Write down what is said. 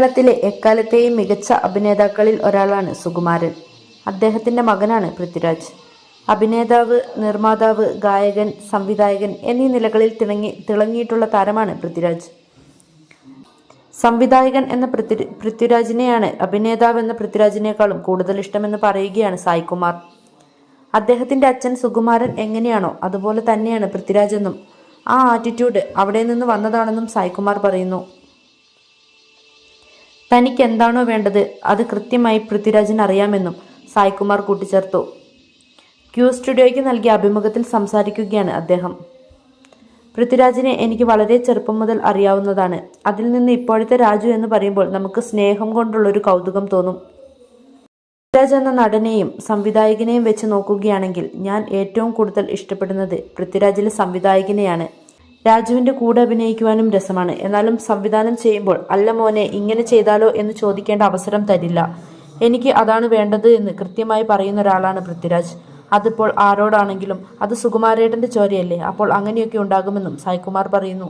മലയാളത്തിലെ എക്കാലത്തെയും മികച്ച അഭിനേതാക്കളിൽ ഒരാളാണ് സുകുമാരൻ. അദ്ദേഹത്തിന്റെ മകനാണ് പൃഥ്വിരാജ്. അഭിനേതാവ് നിർമ്മാതാവ് ഗായകൻ സംവിധായകൻ എന്നീ നിലകളിൽ തിളങ്ങി തിളങ്ങിയിട്ടുള്ള താരമാണ് പൃഥ്വിരാജ്. സംവിധായകൻ എന്ന പൃഥ്വി പൃഥ്വിരാജിനെയാണ് അഭിനേതാവ് എന്ന പൃഥ്വിരാജിനേക്കാളും കൂടുതൽ ഇഷ്ടമെന്ന് പറയുകയാണ് സായികുമാർ. അദ്ദേഹത്തിന്റെ അച്ഛൻ സുകുമാരൻ എങ്ങനെയാണോ അതുപോലെ തന്നെയാണ് പൃഥ്വിരാജെന്നും ആ ആറ്റിറ്റ്യൂഡ് അവിടെ നിന്ന് വന്നതാണെന്നും സായികുമാർ പറയുന്നു. തനിക്ക് എന്താണോ വേണ്ടത് അത് കൃത്യമായി പൃഥ്വിരാജിന് അറിയാമെന്നും സായ്കുമാർ കൂട്ടിച്ചേർത്തു. ക്യൂ സ്റ്റുഡിയോയ്ക്ക് നൽകിയ അഭിമുഖത്തിൽ സംസാരിക്കുകയാണ് അദ്ദേഹം. പൃഥ്വിരാജിനെ എനിക്ക് വളരെ ചെറുപ്പം മുതൽ അറിയാവുന്നതാണ്. അതിൽ നിന്ന് ഇപ്പോഴത്തെ രാജു എന്ന് പറയുമ്പോൾ നമുക്ക് സ്നേഹം കൊണ്ടുള്ള ഒരു കൗതുകം തോന്നും. പൃഥ്വിരാജ് എന്ന നടനെയും സംവിധായകനെയും വെച്ച് നോക്കുകയാണെങ്കിൽ ഞാൻ ഏറ്റവും കൂടുതൽ ഇഷ്ടപ്പെടുന്നത് പൃഥ്വിരാജിലെ സംവിധായകനെയാണ്. രാജുവിന്റെ കൂടെ അഭിനയിക്കുവാനും രസമാണ്. എന്നാലും സംവിധാനം ചെയ്യുമ്പോൾ അല്ല മോനെ ഇങ്ങനെ ചെയ്താലോ എന്ന് ചോദിക്കേണ്ട അവസരം തരില്ല. എനിക്ക് അതാണ് വേണ്ടത് എന്ന് കൃത്യമായി പറയുന്ന ഒരാളാണ് പൃഥ്വിരാജ്. അതിപ്പോൾ ആരോടാണെങ്കിലും അത് സുകുമാരേട്ടന്റെ ചോരയല്ലേ അപ്പോൾ അങ്ങനെയൊക്കെ ഉണ്ടാകുമെന്നും സായികുമാർ പറയുന്നു.